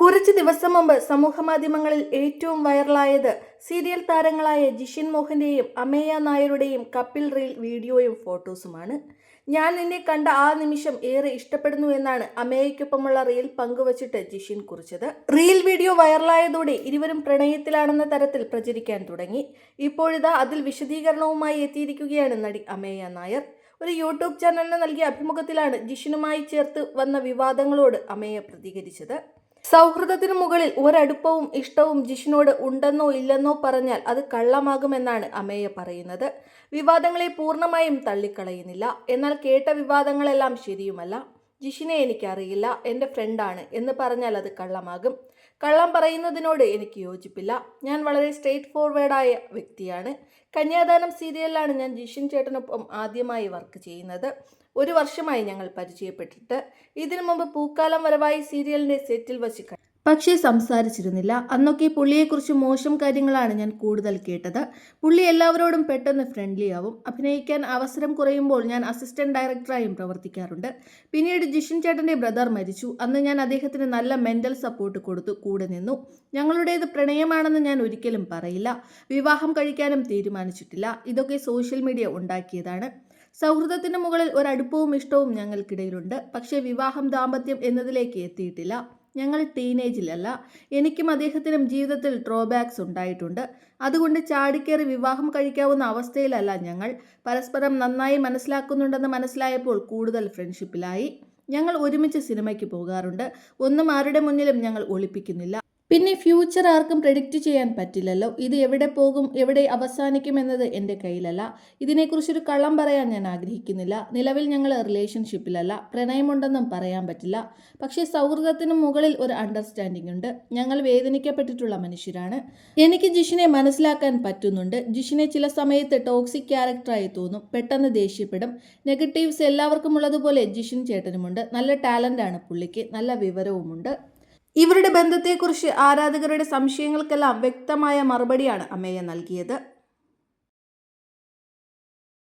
കുറച്ച് ദിവസം മുമ്പ് സമൂഹമാധ്യമങ്ങളിൽ ഏറ്റവും വൈറലായത് സീരിയൽ താരങ്ങളായ ജിഷിൻ മോഹന്റെയും അമേയ നായരുടെയും കപ്പിൽ റീൽ വീഡിയോയും ഫോട്ടോസുമാണ്. ഞാൻ നിന്നെ കണ്ട ആ നിമിഷം ഏറെ ഇഷ്ടപ്പെടുന്നു എന്നാണ് അമേയയ്ക്കൊപ്പമുള്ള റീൽ പങ്കുവച്ചിട്ട് ജിഷിൻ കുറിച്ചത്. റീൽ വീഡിയോ വൈറലായതോടെ ഇരുവരും പ്രണയത്തിലാണെന്ന തരത്തിൽ പ്രചരിക്കാൻ തുടങ്ങി. ഇപ്പോഴിതാ അതിൽ വിശദീകരണവുമായി എത്തിയിരിക്കുകയാണ് നടി അമേയ നായർ. ഒരു യൂട്യൂബ് ചാനലിന് നൽകിയ അഭിമുഖത്തിലാണ് ജിഷിനുമായി ചേർത്ത് വന്ന വിവാദങ്ങളോട് അമേയ പ്രതികരിച്ചത്. സൗഹൃദത്തിനു മുകളിൽ ഒരടുപ്പവും ഇഷ്ടവും ജിഷിനോട് ഉണ്ടെന്നോ ഇല്ലെന്നോ പറഞ്ഞാൽ അത് കള്ളമാകുമെന്നാണ് അമേയ പറയുന്നത്. വിവാദങ്ങളെ പൂർണമായും തള്ളിക്കളയുന്നില്ല. എന്നാൽ കേട്ട വിവാദങ്ങളെല്ലാം ശരിയുമല്ല. ജിഷിനെ എനിക്കറിയില്ല എന്റെ ഫ്രണ്ടാണ് എന്ന് പറഞ്ഞാൽ അത് കള്ളമാകും. കള്ളം പറയുന്നതിനോട് എനിക്ക് യോജിപ്പില്ല. ഞാൻ വളരെ സ്ട്രെയിറ്റ് ഫോർവേഡായ വ്യക്തിയാണ്. കന്യാദാനം സീരിയലിലാണ് ഞാൻ ജിഷിൻ ചേട്ടനൊപ്പം ആദ്യമായി വർക്ക് ചെയ്യുന്നത്. ഒരു വർഷമായി ഞങ്ങൾ പരിചയപ്പെട്ടിട്ട്. ഇതിനു മുമ്പ് പൂക്കാലം വരവായി സീരിയലിന്റെ സെറ്റിൽ വച്ച് പക്ഷേ സംസാരിച്ചിരുന്നില്ല. അന്നൊക്കെ പുള്ളിയെക്കുറിച്ച് മോശം കാര്യങ്ങളാണ് ഞാൻ കൂടുതൽ കേട്ടത്. പുള്ളി എല്ലാവരോടും പെട്ടെന്ന് ഫ്രണ്ട്ലി ആവും. അഭിനയിക്കാൻ അവസരം കുറയുമ്പോൾ ഞാൻ അസിസ്റ്റന്റ് ഡയറക്ടറായും പ്രവർത്തിക്കാറുണ്ട്. പിന്നീട് ജിഷൻ ചേട്ടന്റെ ബ്രദർ മരിച്ചു. അന്ന് ഞാൻ അദ്ദേഹത്തിന് നല്ല മെന്റൽ സപ്പോർട്ട് കൊടുത്തു കൂടെ നിന്നു. ഞങ്ങളുടേത് പ്രണയമാണെന്ന് ഞാൻ ഒരിക്കലും പറയില്ല. വിവാഹം കഴിക്കാനും തീരുമാനിച്ചിട്ടില്ല. ഇതൊക്കെ സോഷ്യൽ മീഡിയ ഉണ്ടാക്കിയതാണ്. സൗഹൃദത്തിന് മുകളിൽ ഒരടുപ്പവും ഇഷ്ടവും ഞങ്ങൾക്കിടയിലുണ്ട്. പക്ഷേ വിവാഹം ദാമ്പത്യം എന്നതിലേക്ക് എത്തിയിട്ടില്ല. ഞങ്ങൾ ടീനേജിലല്ല എനിക്കും അദ്ദേഹത്തിനും ജീവിതത്തിൽ ഡ്രോബാക്സ് ഉണ്ടായിട്ടുണ്ട്. അതുകൊണ്ട് ചാടിക്കേറി വിവാഹം കഴിക്കാവുന്ന അവസ്ഥയിലല്ല ഞങ്ങൾ. പരസ്പരം നന്നായി മനസ്സിലാക്കുന്നുണ്ടെന്ന് മനസ്സിലായപ്പോൾ കൂടുതൽ ഫ്രണ്ട്ഷിപ്പിലായി ഞങ്ങൾ ഒരുമിച്ച് സിനിമയ്ക്ക് പോകാറുണ്ട്. ഒന്നും ആരുടെ മുന്നിലും ഞങ്ങൾ ഒളിപ്പിക്കുന്നില്ല. പിന്നെ ഫ്യൂച്ചർ ആർക്കും പ്രഡിക്റ്റ് ചെയ്യാൻ പറ്റില്ലല്ലോ. ഇത് എവിടെ പോകും എവിടെ അവസാനിക്കും എന്നത് എന്റെ കയ്യിലല്ല. ഇതിനെക്കുറിച്ചൊരു കള്ളം പറയാൻ ഞാൻ ആഗ്രഹിക്കുന്നില്ല. നിലവിൽ ഞങ്ങൾ റിലേഷൻഷിപ്പിലല്ല പ്രണയമുണ്ടെന്നും പറയാൻ പറ്റില്ല. പക്ഷേ സൗഹൃദത്തിന് മുകളിൽ ഒരു അണ്ടർസ്റ്റാൻഡിംഗ് ഉണ്ട്. ഞങ്ങൾ വേദനിക്കപ്പെട്ടിട്ടുള്ള മനുഷ്യരാണ്. എനിക്ക് ജിഷിനെ മനസ്സിലാക്കാൻ പറ്റുന്നുണ്ട്. ജിഷിനെ ചില സമയത്ത് ടോക്സിക് ക്യാരക്ടറായി തോന്നും. പെട്ടെന്ന് ദേഷ്യപ്പെടും. നെഗറ്റീവ്സ് എല്ലാവർക്കും ഉള്ളതുപോലെ ജിഷിൻ ചേട്ടനുമുണ്ട്. നല്ല ടാലന്റാണ് പുള്ളിക്ക്. നല്ല വിവരവുമുണ്ട്. ഇവരുടെ ബന്ധത്തെക്കുറിച്ച് ആരാധകരുടെ സംശയങ്ങൾക്കെല്ലാം വ്യക്തമായ മറുപടിയാണ് അമ്മയെ നൽകിയത്